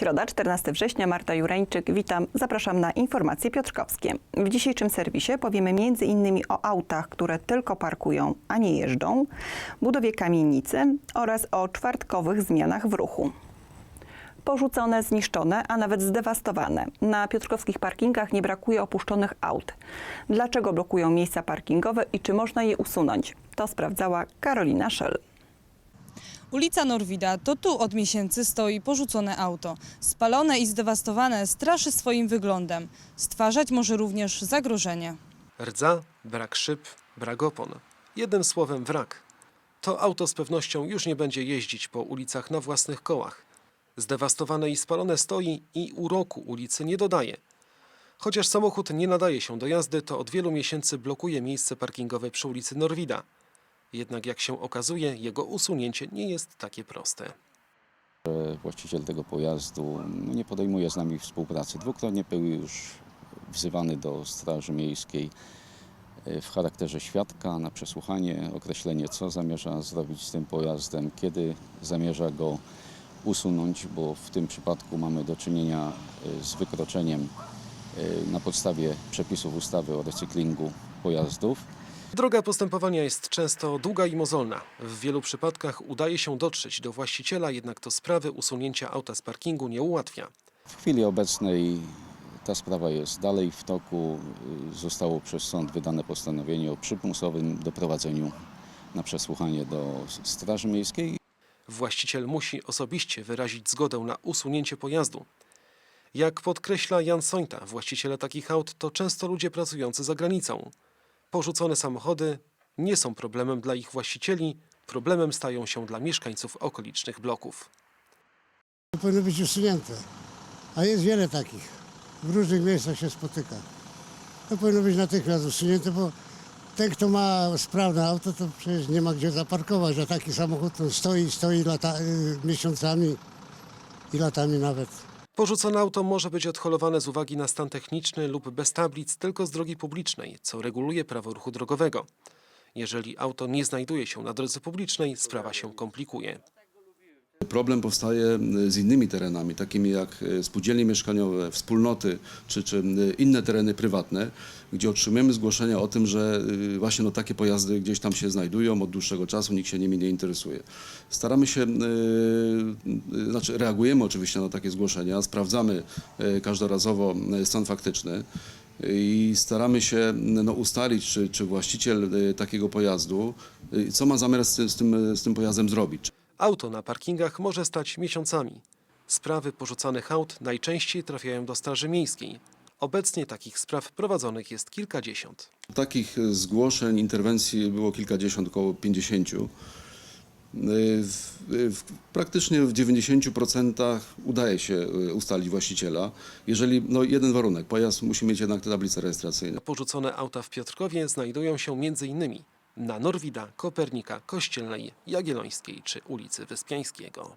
Środa, 14 września, Marta Jureńczyk. Witam, zapraszam na informacje piotrkowskie. W dzisiejszym serwisie powiemy m.in. o autach, które tylko parkują, a nie jeżdżą, budowie kamienicy oraz o czwartkowych zmianach w ruchu. Porzucone, zniszczone, a nawet zdewastowane. Na piotrkowskich parkingach nie brakuje opuszczonych aut. Dlaczego blokują miejsca parkingowe i czy można je usunąć? To sprawdzała Karolina Szel. Ulica Norwida to tu od miesięcy stoi porzucone auto. Spalone i zdewastowane straszy swoim wyglądem. Stwarzać może również zagrożenie. Rdza, brak szyb, brak opon. Jednym słowem wrak. To auto z pewnością już nie będzie jeździć po ulicach na własnych kołach. Zdewastowane i spalone stoi i uroku ulicy nie dodaje. Chociaż samochód nie nadaje się do jazdy, to od wielu miesięcy blokuje miejsce parkingowe przy ulicy Norwida. Jednak jak się okazuje, jego usunięcie nie jest takie proste. Właściciel tego pojazdu nie podejmuje z nami współpracy. Dwukrotnie był już wzywany do Straży Miejskiej e, w charakterze świadka na przesłuchanie, określenie co zamierza zrobić z tym pojazdem, kiedy zamierza go usunąć, bo w tym przypadku mamy do czynienia e, z wykroczeniem e, na podstawie przepisów ustawy o recyklingu pojazdów. Droga postępowania jest często długa i mozolna. W wielu przypadkach udaje się dotrzeć do właściciela, jednak to sprawy usunięcia auta z parkingu nie ułatwia. W chwili obecnej ta sprawa jest dalej w toku. Zostało przez sąd wydane postanowienie o przymusowym doprowadzeniu na przesłuchanie do Straży Miejskiej. Właściciel musi osobiście wyrazić zgodę na usunięcie pojazdu. Jak podkreśla Jan Sońta, właściciele takich aut to często ludzie pracujący za granicą. Porzucone samochody nie są problemem dla ich właścicieli, problemem stają się dla mieszkańców okolicznych bloków. Powinno być usunięte. A jest wiele takich. W różnych miejscach się spotyka. To powinno być natychmiast usunięte, bo ten, kto ma sprawne auto, to przecież nie ma gdzie zaparkować, a taki samochód to stoi, stoi lata, y, miesiącami i latami nawet. Porzucone auto może być odholowane z uwagi na stan techniczny lub bez tablic tylko z drogi publicznej, co reguluje prawo ruchu drogowego. Jeżeli auto nie znajduje się na drodze publicznej, sprawa się komplikuje. Problem powstaje z innymi terenami, takimi jak e, spółdzielnie mieszkaniowe, wspólnoty czy, czy e, inne tereny prywatne, gdzie otrzymujemy zgłoszenia o tym, że e, właśnie no, takie pojazdy gdzieś tam się znajdują od dłuższego czasu, nikt się nimi nie interesuje. Staramy się, e, e, znaczy reagujemy oczywiście na takie zgłoszenia, sprawdzamy e, każdorazowo e, stan faktyczny i staramy się no, ustalić, czy, czy właściciel e, takiego pojazdu, e, co ma zamiar z, z, tym, z tym pojazdem zrobić. Auto na parkingach może stać miesiącami. Sprawy porzucanych aut najczęściej trafiają do Straży Miejskiej. Obecnie takich spraw prowadzonych jest kilkadziesiąt. Takich zgłoszeń, interwencji było kilkadziesiąt, około 50. E, W, w, praktycznie w 90% udaje się e, ustalić właściciela, jeżeli no, jeden warunek, pojazd musi mieć jednak te tablice rejestracyjne. Porzucone auta w Piotrkowie znajdują się m.in. na Norwida, Kopernika, Kościelnej, Jagiellońskiej czy ulicy Wyspiańskiego.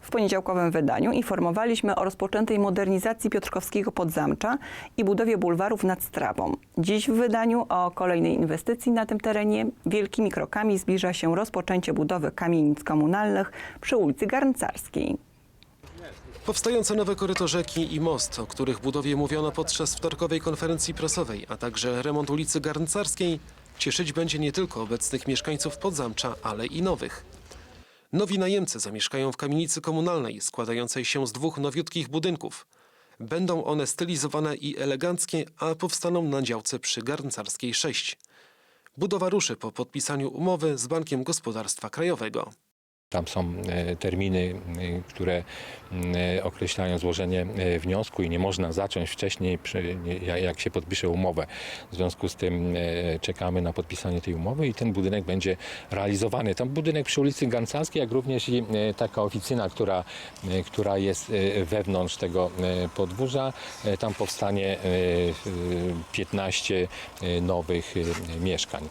W poniedziałkowym wydaniu informowaliśmy o rozpoczętej modernizacji Piotrkowskiego Podzamcza i budowie bulwarów nad Strawą. Dziś w wydaniu o kolejnej inwestycji na tym terenie wielkimi krokami zbliża się rozpoczęcie budowy kamienic komunalnych przy ulicy Garncarskiej. Powstające nowe koryto rzeki i most, o których budowie mówiono podczas wtorkowej konferencji prasowej, a także remont ulicy Garncarskiej, cieszyć będzie nie tylko obecnych mieszkańców Podzamcza, ale i nowych. Nowi najemcy zamieszkają w kamienicy komunalnej składającej się z dwóch nowiutkich budynków. Będą one stylizowane i eleganckie, a powstaną na działce przy Garncarskiej 6. Budowa ruszy po podpisaniu umowy z Bankiem Gospodarstwa Krajowego. Tam są e, terminy, e, które e, określają złożenie wniosku i nie można zacząć wcześniej, jak się podpisze umowę. W związku z tym czekamy na podpisanie tej umowy i ten budynek będzie realizowany. Tam budynek przy ulicy Gancarskiej, jak również i taka oficyna, która, która jest wewnątrz tego podwórza. Tam powstanie e, e, 15 e, nowych mieszkań.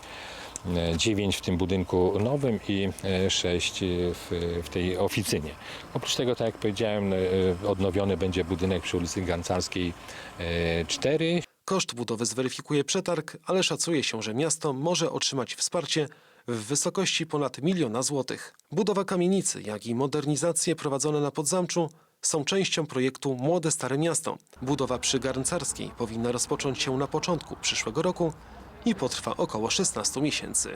9 w tym budynku nowym i 6 w, w tej oficynie. Oprócz tego, tak jak powiedziałem, e, odnowiony będzie budynek przy ulicy Gancarskiej 4. Koszt budowy zweryfikuje przetarg, ale szacuje się, że miasto może otrzymać wsparcie w wysokości ponad miliona złotych. Budowa kamienicy, jak i modernizacje prowadzone na Podzamczu są częścią projektu Młode Stare Miasto. Budowa przy Garncarskiej powinna rozpocząć się na początku przyszłego roku i potrwa około 16 miesięcy.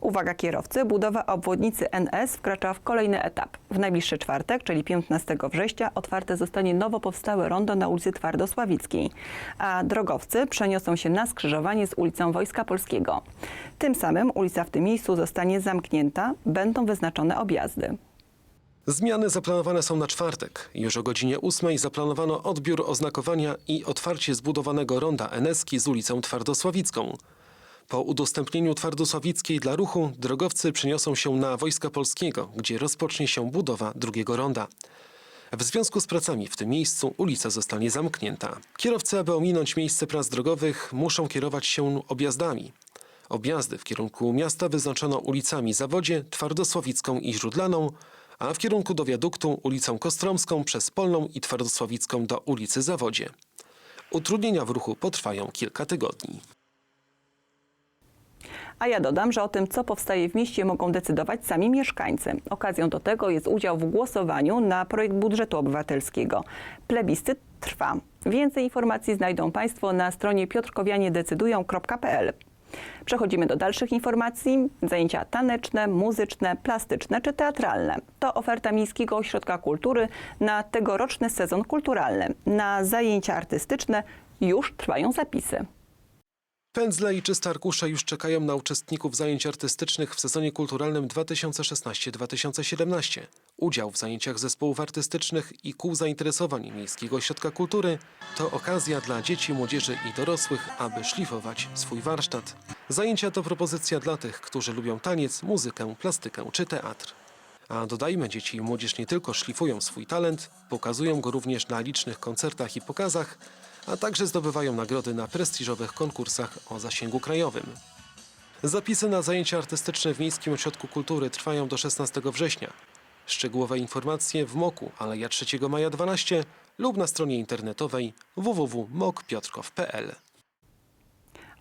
Uwaga kierowcy, budowa obwodnicy NS wkracza w kolejny etap. W najbliższy czwartek, czyli 15 września, otwarte zostanie nowo powstałe rondo na ulicy Twardosławickiej, a drogowcy przeniosą się na skrzyżowanie z ulicą Wojska Polskiego. Tym samym ulica w tym miejscu zostanie zamknięta, będą wyznaczone objazdy. Zmiany zaplanowane są na czwartek. Już o godzinie 8 zaplanowano odbiór oznakowania i otwarcie zbudowanego ronda Eneski z ulicą Twardosławicką. Po udostępnieniu Twardosławickiej dla ruchu drogowcy przeniosą się na Wojska Polskiego, gdzie rozpocznie się budowa drugiego ronda. W związku z pracami w tym miejscu ulica zostanie zamknięta. Kierowcy, aby ominąć miejsce prac drogowych, muszą kierować się objazdami. Objazdy w kierunku miasta wyznaczono ulicami Zawodzie, Twardosławicką i Źródlaną, a w kierunku do wiaduktu ulicą Kostromską przez Polną i Twardosławicką do ulicy Zawodzie. Utrudnienia w ruchu potrwają kilka tygodni. A ja dodam, że o tym, co powstaje w mieście, mogą decydować sami mieszkańcy. Okazją do tego jest udział w głosowaniu na projekt budżetu obywatelskiego. Plebiscyt trwa. Więcej informacji znajdą Państwo na stronie piotrkowianiedecydują.pl. Przechodzimy do dalszych informacji. Zajęcia taneczne, muzyczne, plastyczne czy teatralne. To oferta Miejskiego Ośrodka Kultury na tegoroczny sezon kulturalny. Na zajęcia artystyczne już trwają zapisy. Pędzle i czyste arkusze już czekają na uczestników zajęć artystycznych w sezonie kulturalnym 2016-2017. Udział w zajęciach zespołów artystycznych i kół zainteresowań Miejskiego Ośrodka Kultury to okazja dla dzieci, młodzieży i dorosłych, aby szlifować swój warsztat. Zajęcia to propozycja dla tych, którzy lubią taniec, muzykę, plastykę czy teatr. A dodajmy, dzieci i młodzież nie tylko szlifują swój talent, pokazują go również na licznych koncertach i pokazach, a także zdobywają nagrody na prestiżowych konkursach o zasięgu krajowym. Zapisy na zajęcia artystyczne w Miejskim Ośrodku Kultury trwają do 16 września. Szczegółowe informacje w MOKU Aleja 3 Maja 12 lub na stronie internetowej www.mokpiotrkow.pl.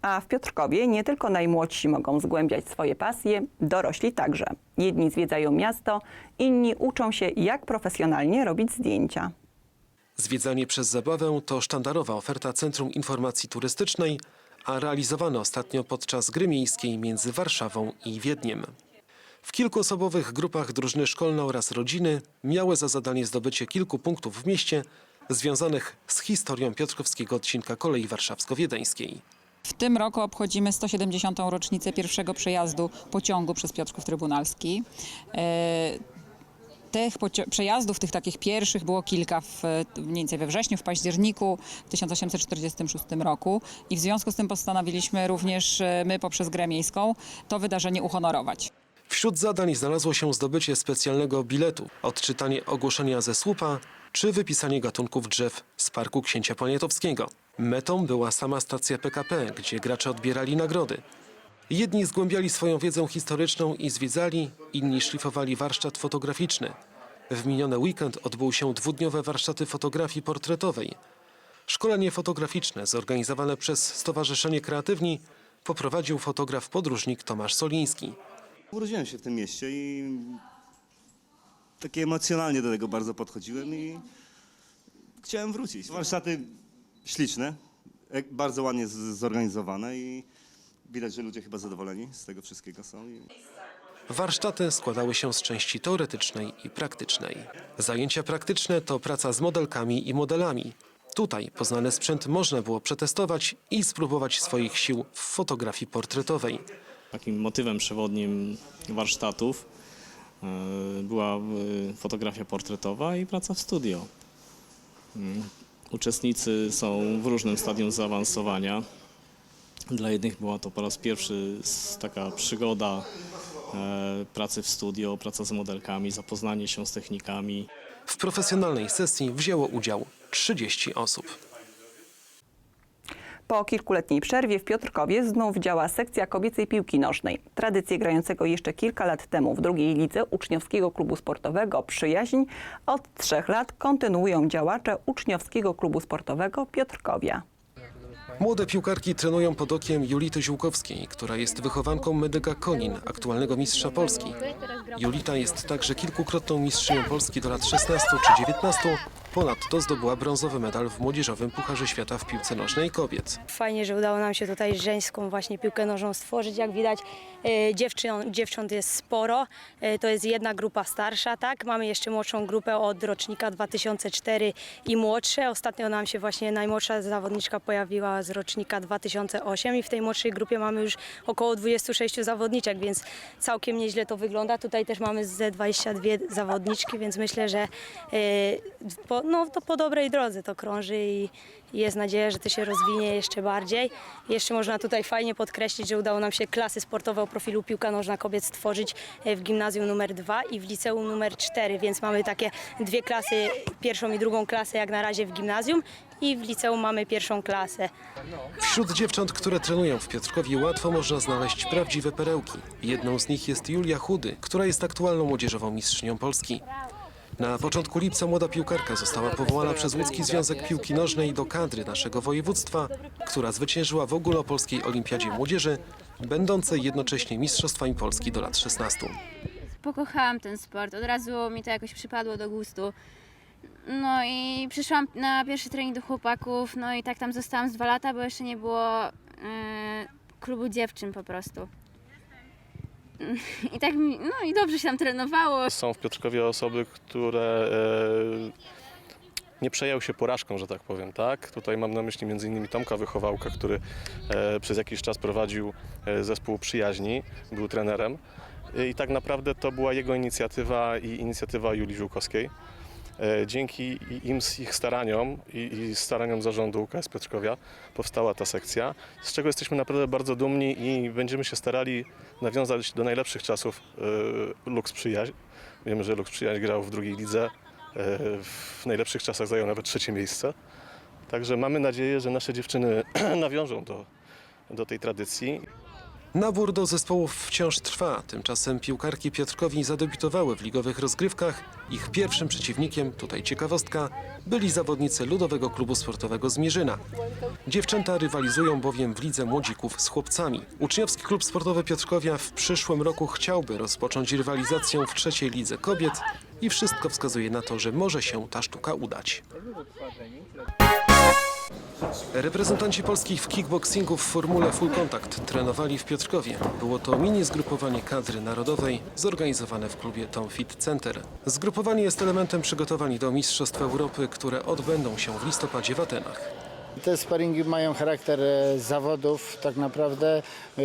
A w Piotrkowie nie tylko najmłodsi mogą zgłębiać swoje pasje, dorośli także. Jedni zwiedzają miasto, inni uczą się, jak profesjonalnie robić zdjęcia. Zwiedzanie przez zabawę to sztandarowa oferta Centrum Informacji Turystycznej, a realizowane ostatnio podczas gry miejskiej między Warszawą i Wiedniem. W kilkuosobowych grupach drużyny szkolne oraz rodziny miały za zadanie zdobycie kilku punktów w mieście związanych z historią piotrkowskiego odcinka kolei warszawsko-wiedeńskiej. W tym roku obchodzimy 170. rocznicę pierwszego przejazdu pociągu przez Piotrków Trybunalski. Tych przejazdów, tych takich pierwszych było kilka w, mniej więcej we wrześniu, w październiku w 1846 roku i w związku z tym postanowiliśmy również e, my poprzez grę miejską to wydarzenie uhonorować. Wśród zadań znalazło się zdobycie specjalnego biletu, odczytanie ogłoszenia ze słupa czy wypisanie gatunków drzew z Parku Księcia Poniatowskiego. Metą była sama stacja PKP, gdzie gracze odbierali nagrody. Jedni zgłębiali swoją wiedzę historyczną i zwiedzali, inni szlifowali warsztat fotograficzny. W miniony weekend odbył się dwudniowe warsztaty fotografii portretowej. Szkolenie fotograficzne zorganizowane przez Stowarzyszenie Kreatywni poprowadził fotograf podróżnik Tomasz Soliński. Urodziłem się w tym mieście i takie emocjonalnie do tego bardzo podchodziłem i chciałem wrócić. Warsztaty śliczne, ek- bardzo ładnie zorganizowane i widać, że ludzie chyba zadowoleni z tego wszystkiego są. I... Warsztaty składały się z części teoretycznej i praktycznej. Zajęcia praktyczne to praca z modelkami i modelami. Tutaj poznany sprzęt można było przetestować i spróbować swoich sił w fotografii portretowej. Takim motywem przewodnim warsztatów e, była e, fotografia portretowa i praca w studio. Mm, Uczestnicy są w różnym stadium zaawansowania. Dla jednych była to po raz pierwszy taka przygoda e, pracy w studio, praca z modelkami, zapoznanie się z technikami. W profesjonalnej sesji wzięło udział 30 osób. Po kilkuletniej przerwie w Piotrkowie znów działa sekcja kobiecej piłki nożnej. Tradycję grającego jeszcze kilka lat temu w drugiej lidze uczniowskiego klubu sportowego Przyjaźń od trzech lat kontynuują działacze uczniowskiego klubu sportowego Piotrkowia. Młode piłkarki trenują pod okiem Julity Ziółkowskiej, która jest wychowanką Medyga Konin, aktualnego mistrza Polski. Julita jest także kilkukrotną mistrzynią Polski do lat 16 czy 19. Ponadto zdobyła brązowy medal w Młodzieżowym Pucharze Świata w piłce nożnej kobiet. Fajnie, że udało nam się tutaj żeńską właśnie piłkę nożną stworzyć. Jak widać e, dziewczyn, dziewcząt jest sporo. E, To jest jedna grupa starsza, tak? Mamy jeszcze młodszą grupę od rocznika 2004 i młodsze. Ostatnio nam się właśnie najmłodsza zawodniczka pojawiła z rocznika 2008 i w tej młodszej grupie mamy już około 26 zawodniczek, więc całkiem nieźle to wygląda. Tutaj też mamy ze 22 zawodniczki, więc myślę, że e, no, to po dobrej drodze to krąży i jest nadzieja, że to się rozwinie jeszcze bardziej. Jeszcze można tutaj fajnie podkreślić, że udało nam się klasy sportowe o profilu piłka nożna kobiet stworzyć e, w gimnazjum numer 2 i w liceum numer 4, więc mamy takie dwie klasy, pierwszą i drugą klasę jak na razie w gimnazjum i w liceum mamy pierwszą klasę. Wśród dziewcząt, które trenują w Piotrkowie łatwo można znaleźć prawdziwe perełki. Jedną z nich jest Julia Chudy, która jest aktualną młodzieżową mistrzynią Polski. Na początku lipca młoda piłkarka została powołana przez Łódzki Związek Piłki Nożnej do kadry naszego województwa, która zwyciężyła w ogólnopolskiej olimpiadzie młodzieży, będącej jednocześnie mistrzostwami Polski do lat 16. pokochałam ten sport. Od razu mi to jakoś przypadło do gustu. No i przyszłam na pierwszy trening do chłopaków, no i tak tam zostałam z dwa lata, bo jeszcze nie było e, klubu dziewczyn po prostu. I tak mi, no i dobrze się tam trenowało. Są w Piotrkowie osoby, które e, nie przejęły się porażką, że tak powiem, tak? Tutaj mam na myśli m.in. Tomka Wychowałka, który e, przez jakiś czas prowadził e, zespół przyjaźni, był trenerem. I tak naprawdę to była jego inicjatywa i inicjatywa Julii Żółkowskiej. E, Dzięki im, ich staraniom i, i staraniom zarządu UKS Piotrkowia powstała ta sekcja, z czego jesteśmy naprawdę bardzo dumni i będziemy się starali nawiązać do najlepszych czasów e, Lux Przyjaźń. Wiemy, że Lux Przyjaźń grał w drugiej lidze, e, w najlepszych czasach zajął nawet trzecie miejsce. Także mamy nadzieję, że nasze dziewczyny nawiążą do, do tej tradycji. Nabór do zespołów wciąż trwa, tymczasem piłkarki Piotrkowi zadebiutowały w ligowych rozgrywkach. Ich pierwszym przeciwnikiem, tutaj ciekawostka, byli zawodnicy Ludowego Klubu Sportowego z Mierzyna. Dziewczęta rywalizują bowiem w lidze młodzików z chłopcami. Uczniowski Klub Sportowy Piotrkowia w przyszłym roku chciałby rozpocząć rywalizację w trzeciej lidze kobiet i wszystko wskazuje na to, że może się ta sztuka udać. Reprezentanci Polski w kickboxingu w formule Full Contact trenowali w Piotrkowie. Było to mini zgrupowanie kadry narodowej zorganizowane w klubie Tom Fit Center. Zgrupowanie jest elementem przygotowań do Mistrzostw Europy, które odbędą się w listopadzie w Atenach. Te sparingi mają charakter e, zawodów tak naprawdę. E,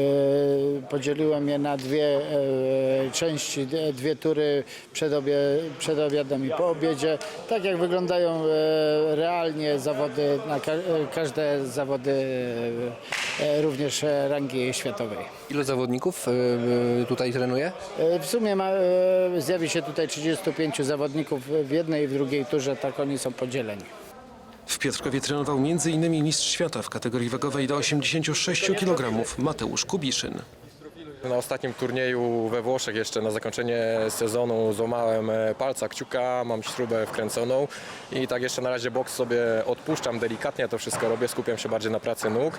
Podzieliłem je na dwie e, części, dwie tury przed, obie, przed obiadem i po obiedzie. Tak jak wyglądają realnie zawody, na ka- każde zawody również rangi światowej. Ile zawodników tutaj trenuje? W sumie ma, zjawi się tutaj 35 zawodników w jednej i w drugiej turze, tak oni są podzieleni. W Piotrkowie trenował m.in. mistrz świata w kategorii wagowej do 86 kg Mateusz Kubiszyn. Na ostatnim turnieju we Włoszech jeszcze na zakończenie sezonu złamałem e, palca kciuka, mam śrubę wkręconą i tak jeszcze na razie boks sobie odpuszczam delikatnie, to wszystko robię, skupiam się bardziej na pracy nóg,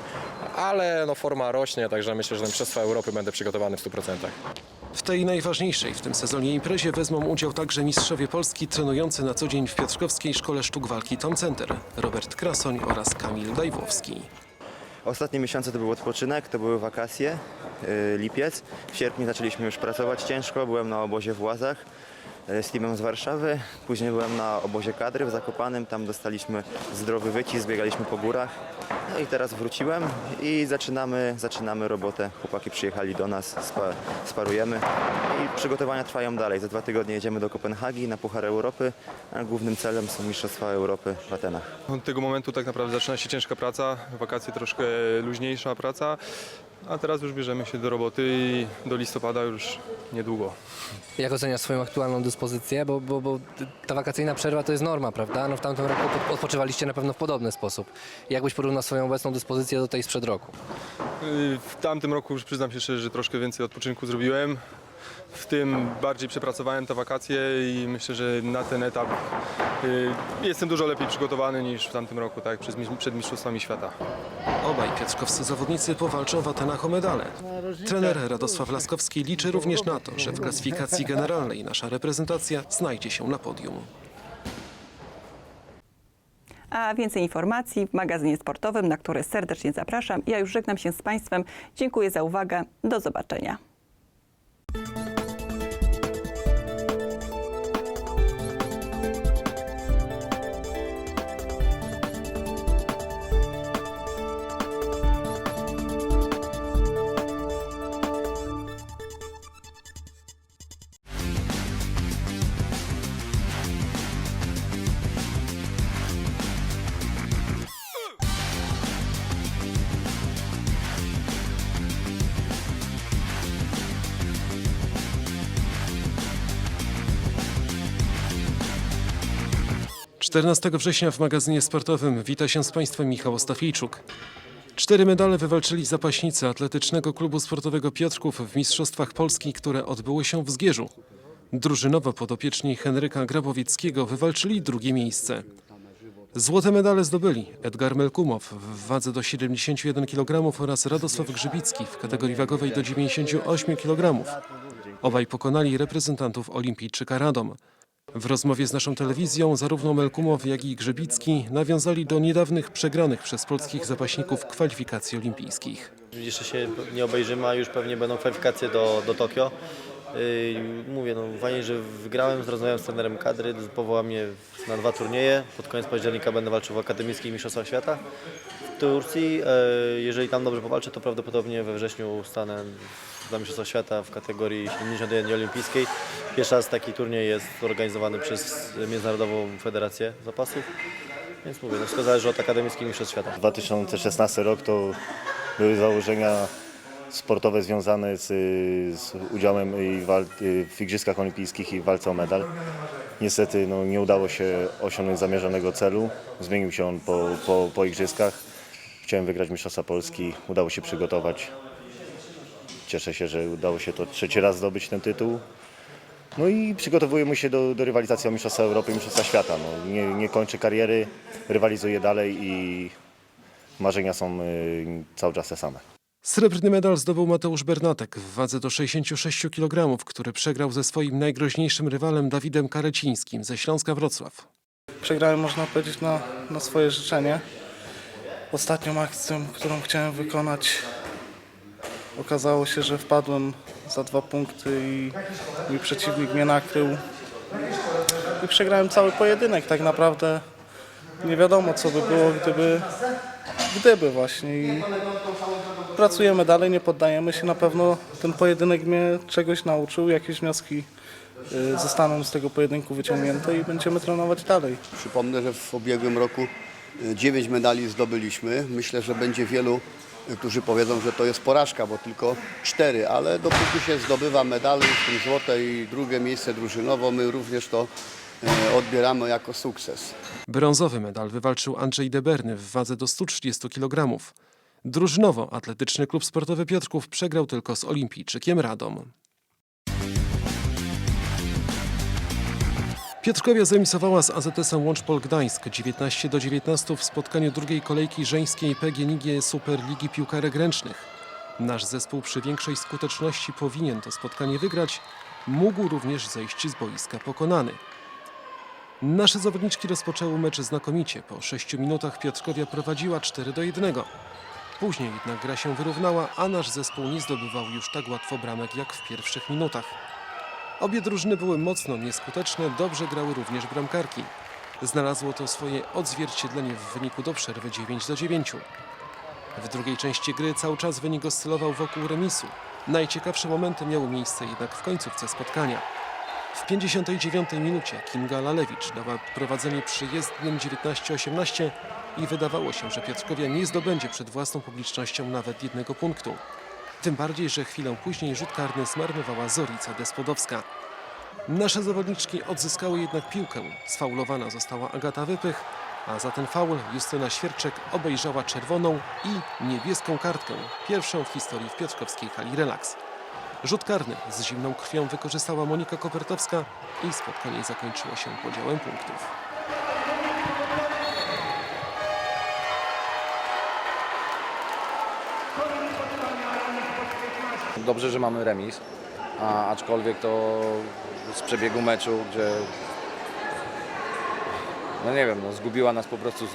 ale no forma rośnie, także myślę, że na Mistrzostwa Europy będę przygotowany w 100%. W tej najważniejszej w tym sezonie imprezie wezmą udział także mistrzowie Polski trenujący na co dzień w Piotrkowskiej Szkole Sztuk Walki Tom Center, Robert Krasoń oraz Kamil Dajwowski. Ostatnie miesiące to był odpoczynek, to były wakacje, yy, lipiec. W sierpniu zaczęliśmy już pracować ciężko, byłem na obozie w Łazach z teamem z Warszawy. Później byłem na obozie kadry w Zakopanem, tam dostaliśmy zdrowy wycisk, biegaliśmy po górach. No i teraz wróciłem i zaczynamy, zaczynamy robotę. Chłopaki przyjechali do nas, spa, sparujemy i przygotowania trwają dalej. Za dwa tygodnie jedziemy do Kopenhagi na Puchar Europy, a głównym celem są Mistrzostwa Europy w Atenach. Od tego momentu tak naprawdę zaczyna się ciężka praca, wakacje troszkę luźniejsza praca, a teraz już bierzemy się do roboty i do listopada już niedługo. Jak oceniasz swoją aktualną dyspozycję? Bo, bo, bo ta wakacyjna przerwa to jest norma, prawda? No w tamtym roku odpoczywaliście na pewno w podobny sposób. Jak byś porównał swoją obecną dyspozycję do tej sprzed roku? Yy, W tamtym roku już przyznam się szczerze, że troszkę więcej odpoczynku zrobiłem. W tym bardziej przepracowałem te wakacje i myślę, że na ten etap y, jestem dużo lepiej przygotowany niż w tamtym roku, tak, przed, przed Mistrzostwami Świata. Obaj piotrkowscy zawodnicy powalczą w Atenach o medale. Trener Radosław Laskowski liczy również na to, że w klasyfikacji generalnej nasza reprezentacja znajdzie się na podium. A więcej informacji w magazynie sportowym, na który serdecznie zapraszam. Ja już żegnam się z Państwem. Dziękuję za uwagę. Do zobaczenia. Czternastego września w magazynie sportowym wita się z Państwem Michał Ostafijczuk. Cztery medale wywalczyli zapaśnicy Atletycznego Klubu Sportowego Piotrków w Mistrzostwach Polski, które odbyły się w Zgierzu. Drużynowo podopieczni Henryka Grabowieckiego wywalczyli drugie miejsce. Złote medale zdobyli Edgar Melkumow w wadze do 71 kg oraz Radosław Grzybicki w kategorii wagowej do 98 kg. Obaj pokonali reprezentantów olimpijczyka Radom. W rozmowie z naszą telewizją zarówno Melkumow, jak i Grzebicki nawiązali do niedawnych przegranych przez polskich zapaśników kwalifikacji olimpijskich. Jeszcze się nie obejrzymy, a już pewnie będą kwalifikacje do, do Tokio. Mówię, no fajnie, że wygrałem, rozmawiałem z trenerem kadry, powołał mnie na dwa turnieje. Pod koniec października będę walczył w Akademickich Mistrzostwach Świata w Turcji. Yy, jeżeli tam dobrze powalczę, to prawdopodobnie we wrześniu stanę na Mistrzostwach Świata w kategorii 71 olimpijskiej. Pierwszy raz taki turniej jest organizowany przez Międzynarodową Federację Zapasów. Więc mówię, no wszystko zależy od Akademickich Mistrzostw Świata. 2016 rok to były założenia sportowe związane z, z udziałem wal, w Igrzyskach Olimpijskich i w walce o medal. Niestety no, nie udało się osiągnąć zamierzonego celu. Zmienił się on po, po, po Igrzyskach. Chciałem wygrać Mistrzostwa Polski, udało się przygotować. Cieszę się, że udało się to trzeci raz zdobyć ten tytuł. No i przygotowujemy się do, do rywalizacji o Mistrzostwa Europy i Mistrzostwa Świata. No, nie, nie kończę kariery, rywalizuję dalej i marzenia są y, cały czas te same. Srebrny medal zdobył Mateusz Bernatek w wadze do 66 kg, który przegrał ze swoim najgroźniejszym rywalem Dawidem Karecińskim ze Śląska Wrocław. Przegrałem, można powiedzieć, na, na swoje życzenie. Ostatnią akcją, którą chciałem wykonać, okazało się, że wpadłem za dwa punkty i mój przeciwnik mnie nakrył. I przegrałem cały pojedynek. Tak naprawdę nie wiadomo, co by było, gdyby, gdyby właśnie. I pracujemy dalej, nie poddajemy się. Na pewno ten pojedynek mnie czegoś nauczył, jakieś wnioski y, zostaną z tego pojedynku wyciągnięte i będziemy trenować dalej. Przypomnę, że w ubiegłym roku 9 medali zdobyliśmy. Myślę, że będzie wielu, y, którzy powiedzą, że to jest porażka, bo tylko 4, ale dopóki się zdobywa medale, w tym złote i drugie miejsce drużynowo, my również to y, odbieramy jako sukces. Brązowy medal wywalczył Andrzej Deberny w wadze do 130 kg. Drużynowo Atletyczny Klub Sportowy Piotrków przegrał tylko z olimpijczykiem Radom. Piotrkowia zremisowała z AZS-em Łączpol Gdańsk 19 do 19 w spotkaniu drugiej kolejki żeńskiej PGNiG Superligi Piłkarek Ręcznych. Nasz zespół przy większej skuteczności powinien to spotkanie wygrać, mógł również zejść z boiska pokonany. Nasze zawodniczki rozpoczęły mecz znakomicie. Po 6 minutach Piotrkowia prowadziła 4 do 1. Później jednak gra się wyrównała, a nasz zespół nie zdobywał już tak łatwo bramek jak w pierwszych minutach. Obie drużyny były mocno nieskuteczne, dobrze grały również bramkarki. Znalazło to swoje odzwierciedlenie w wyniku do przerwy 9 do 9. W drugiej części gry cały czas wynik oscylował wokół remisu. Najciekawsze momenty miały miejsce jednak w końcówce spotkania. W 59 minucie Kinga Lalewicz dała prowadzenie przyjezdnym 19-18 i wydawało się, że Piotrkowia nie zdobędzie przed własną publicznością nawet jednego punktu. Tym bardziej, że chwilę później rzut karny zmarnowała Zorica Despodowska. Nasze zawodniczki odzyskały jednak piłkę. Sfaulowana została Agata Wypych, a za ten faul Justyna Świerczek obejrzała czerwoną i niebieską kartkę, pierwszą w historii w piotrkowskiej hali Relaks. Rzut karny z zimną krwią wykorzystała Monika Kopertowska i spotkanie zakończyło się podziałem punktów. Dobrze, że mamy remis, a, aczkolwiek to z przebiegu meczu, gdzie no nie wiem, no zgubiła nas po prostu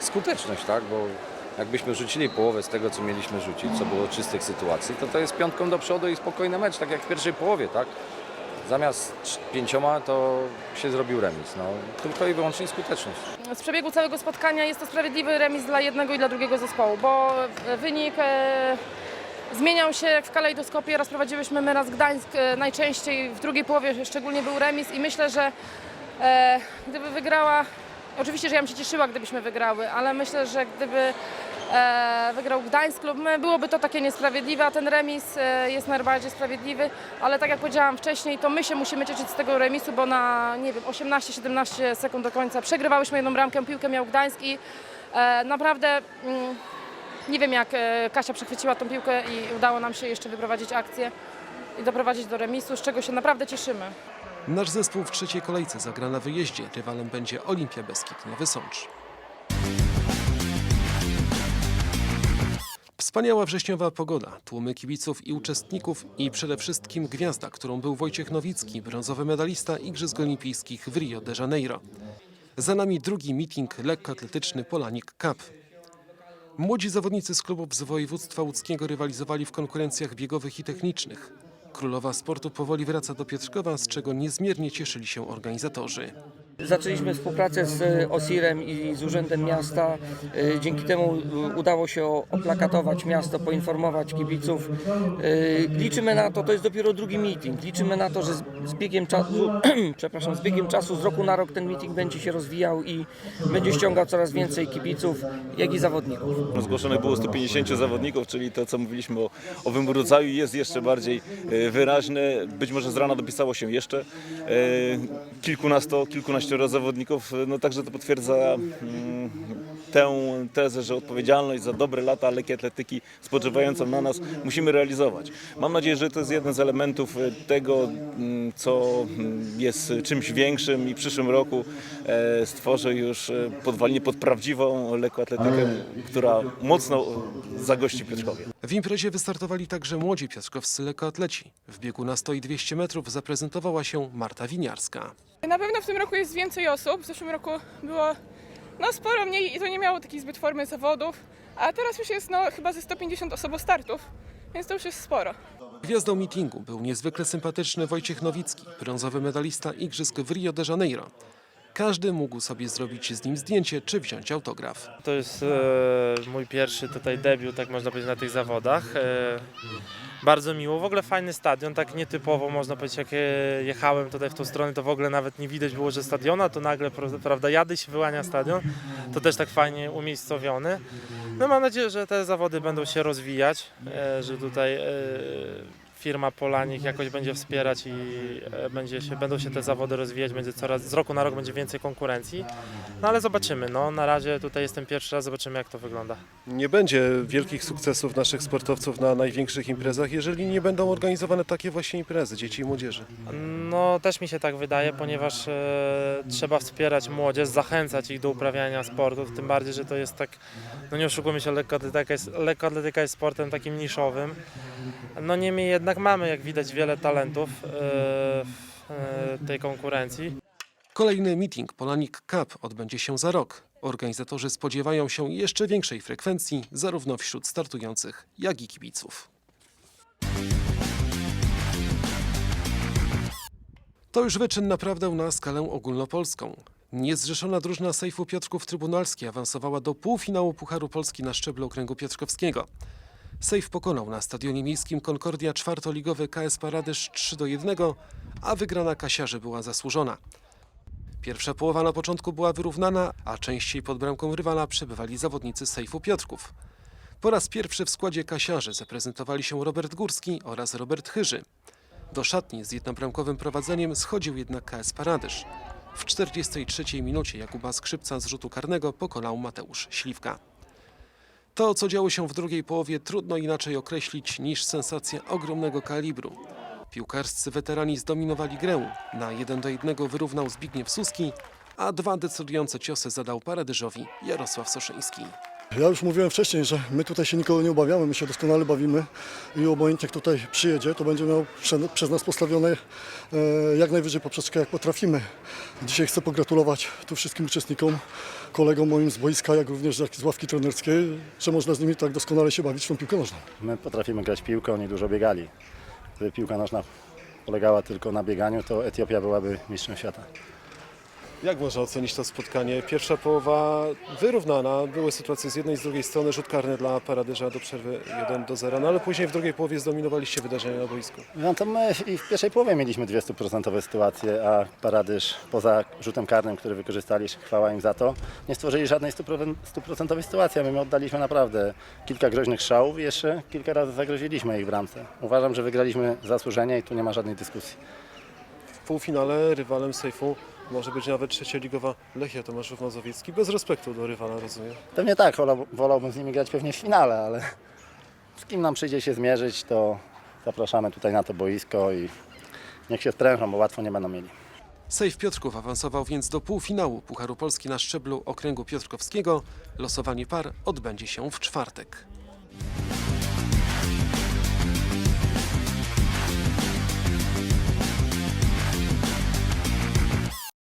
skuteczność, tak? Bo jakbyśmy rzucili połowę z tego, co mieliśmy rzucić, co było czystych sytuacji, to to jest piątką do przodu i spokojny mecz, tak jak w pierwszej połowie, tak? Zamiast pięcioma to się zrobił remis, no tylko i wyłącznie skuteczność. Z przebiegu całego spotkania jest to sprawiedliwy remis dla jednego i dla drugiego zespołu, bo wynik e, zmieniał się jak w kalejdoskopie. Raz prowadziłyśmy my, raz Gdańsk. E, najczęściej w drugiej połowie szczególnie był remis i myślę, że e, gdyby wygrała, oczywiście, że ja bym się cieszyła, gdybyśmy wygrały, ale myślę, że gdyby e, wygrał Gdańsk lub my, byłoby to takie niesprawiedliwe, a ten remis e, jest najbardziej sprawiedliwy, ale tak jak powiedziałam wcześniej, to my się musimy cieszyć z tego remisu, bo na, nie wiem, 18-17 sekund do końca przegrywałyśmy jedną bramkę, piłkę miał Gdańsk i e, naprawdę mm, nie wiem jak e, Kasia przechwyciła tą piłkę i udało nam się jeszcze wyprowadzić akcję i doprowadzić do remisu, z czego się naprawdę cieszymy. Nasz zespół w trzeciej kolejce zagra na wyjeździe. Rywalem będzie Olimpia Beskid Nowy Sącz. Wspaniała wrześniowa pogoda, tłumy kibiców i uczestników i przede wszystkim gwiazda, którą był Wojciech Nowicki, brązowy medalista Igrzysk Olimpijskich w Rio de Janeiro. Za nami drugi meeting lekkoatletyczny Polanik Cup. Młodzi zawodnicy z klubów z województwa łódzkiego rywalizowali w konkurencjach biegowych i technicznych. Królowa sportu powoli wraca do Piotrkowa, z czego niezmiernie cieszyli się organizatorzy. Zaczęliśmy współpracę z e, OSIR-em i z Urzędem Miasta. E, Dzięki temu e, udało się oplakatować miasto, poinformować kibiców. Liczymy na to, to jest dopiero drugi meeting, liczymy na to, że z biegiem czasu, przepraszam, z biegiem czasu z roku na rok ten meeting będzie się rozwijał i będzie ściągał coraz więcej kibiców, jak i zawodników. Zgłoszonych było 150 zawodników, czyli to, co mówiliśmy o, o wymrudzaju jest jeszcze bardziej wyraźne. Być może z rana dopisało się jeszcze kilkunasto, kilkunaścioro zawodników. No także to potwierdza mm, tę tezę, że odpowiedzialność za dobre lata lekkiej atletyki spoczywającą na nas musimy realizować. Mam nadzieję, że to jest jeden z elementów e, tego, co jest czymś większym i w przyszłym roku e, stworzę już e, podwalnię pod prawdziwą lekkoatletykę, która mocno zagości Piotrkowie. W imprezie wystartowali także młodzi piotrkowscy lekkoatleci. W biegu na 100 i 200 metrów zaprezentowała się Marta Winiarska. Na pewno w tym roku jest więcej osób. W zeszłym roku było no, sporo mniej i to nie miało takiej zbyt formy zawodów. A teraz już jest no, chyba ze 150 osobostartów, więc to już jest sporo. Gwiazdą meetingu był niezwykle sympatyczny Wojciech Nowicki, brązowy medalista Igrzysk w Rio de Janeiro. Każdy mógł sobie zrobić z nim zdjęcie czy wziąć autograf. To jest e, mój pierwszy tutaj debiut, tak można powiedzieć, na tych zawodach. E, bardzo miło, w ogóle fajny stadion, tak nietypowo można powiedzieć, jak e, jechałem tutaj w tą stronę, to w ogóle nawet nie widać było, że stadiona, to nagle, pra- prawda, jady się wyłania stadion, to też tak fajnie umiejscowiony. No mam nadzieję, że te zawody będą się rozwijać, e, że tutaj e, firma Polanik jakoś będzie wspierać i e, będzie się, będą się te zawody rozwijać, będzie coraz, z roku na rok będzie więcej konkurencji. No ale zobaczymy, no na razie tutaj jestem pierwszy raz, zobaczymy jak to wygląda. Nie będzie wielkich sukcesów naszych sportowców na największych imprezach, jeżeli nie będą organizowane takie właśnie imprezy dzieci i młodzieży. No też mi się tak wydaje, ponieważ e, trzeba wspierać młodzież, zachęcać ich do uprawiania sportów, tym bardziej, że to jest tak, no nie oszukujmy się, lekkoatletyka jest, lekkoatletyka jest sportem takim niszowym. No niemniej jednak mamy, jak widać, wiele talentów e, w e, tej konkurencji. Kolejny meeting Polanik Cup odbędzie się za rok. Organizatorzy spodziewają się jeszcze większej frekwencji zarówno wśród startujących, jak i kibiców. To już wyczyn naprawdę na skalę ogólnopolską. Niezrzeszona drużyna Sejfu Piotrków Trybunalski awansowała do półfinału Pucharu Polski na szczeblu okręgu piotrkowskiego. Sejf pokonał na stadionie miejskim Concordia czwartoligowy KS Paradyż 3 do 1, a wygrana Kasiarzy była zasłużona. Pierwsza połowa na początku była wyrównana, a częściej pod bramką rywala przebywali zawodnicy Sejfu Piotrków. Po raz pierwszy w składzie Kasiarzy zaprezentowali się Robert Górski oraz Robert Chyży. Do szatni z jednobramkowym prowadzeniem schodził jednak KS Paradyż. W 43 minucie Jakuba Skrzypca z rzutu karnego pokonał Mateusz Śliwka. To, co działo się w drugiej połowie, trudno inaczej określić niż sensacja ogromnego kalibru. Piłkarscy weterani zdominowali grę. Na 1 do 1 wyrównał Zbigniew Suski, a dwa decydujące ciosy zadał paradyżowi Jarosław Soszyński. Ja już mówiłem wcześniej, że my tutaj się nikogo nie obawiamy, my się doskonale bawimy i obojętnie kto tutaj przyjedzie, to będzie miał prze, przez nas postawione e, jak najwyżej poprzeczkę jak potrafimy. Dzisiaj chcę pogratulować tu wszystkim uczestnikom, kolegom moim z boiska, jak również z ławki trenerskiej, że można z nimi tak doskonale się bawić w tą piłkę nożną. My potrafimy grać piłkę, oni dużo biegali. Gdyby piłka nożna polegała tylko na bieganiu, to Etiopia byłaby mistrzem świata. Jak można ocenić to spotkanie? Pierwsza połowa wyrównana, były sytuacje z jednej i z drugiej strony, rzut karny dla Paradyża do przerwy 1 do 0, no ale później w drugiej połowie zdominowaliście wydarzenia na boisku. No to my i w pierwszej połowie mieliśmy 200% sytuacje, a Paradyż poza rzutem karnym, który wykorzystali, chwała im za to, nie stworzyli żadnej 100% 100% sytuacji, a my oddaliśmy naprawdę kilka groźnych strzałów i jeszcze kilka razy zagroziliśmy ich w bramce. Uważam, że wygraliśmy zasłużenie i tu nie ma żadnej dyskusji. W półfinale rywalem Sejfu może być nawet trzecioligowa Lechia Tomaszów Mazowiecki, bez respektu do rywala, rozumiem. Pewnie tak, wolał- wolałbym z nimi grać pewnie w finale, ale z kim nam przyjdzie się zmierzyć, to zapraszamy tutaj na to boisko i niech się sprężą, bo łatwo nie będą mieli. Sejf Piotrków awansował więc do półfinału Pucharu Polski na szczeblu okręgu Piotrkowskiego. Losowanie par odbędzie się w czwartek.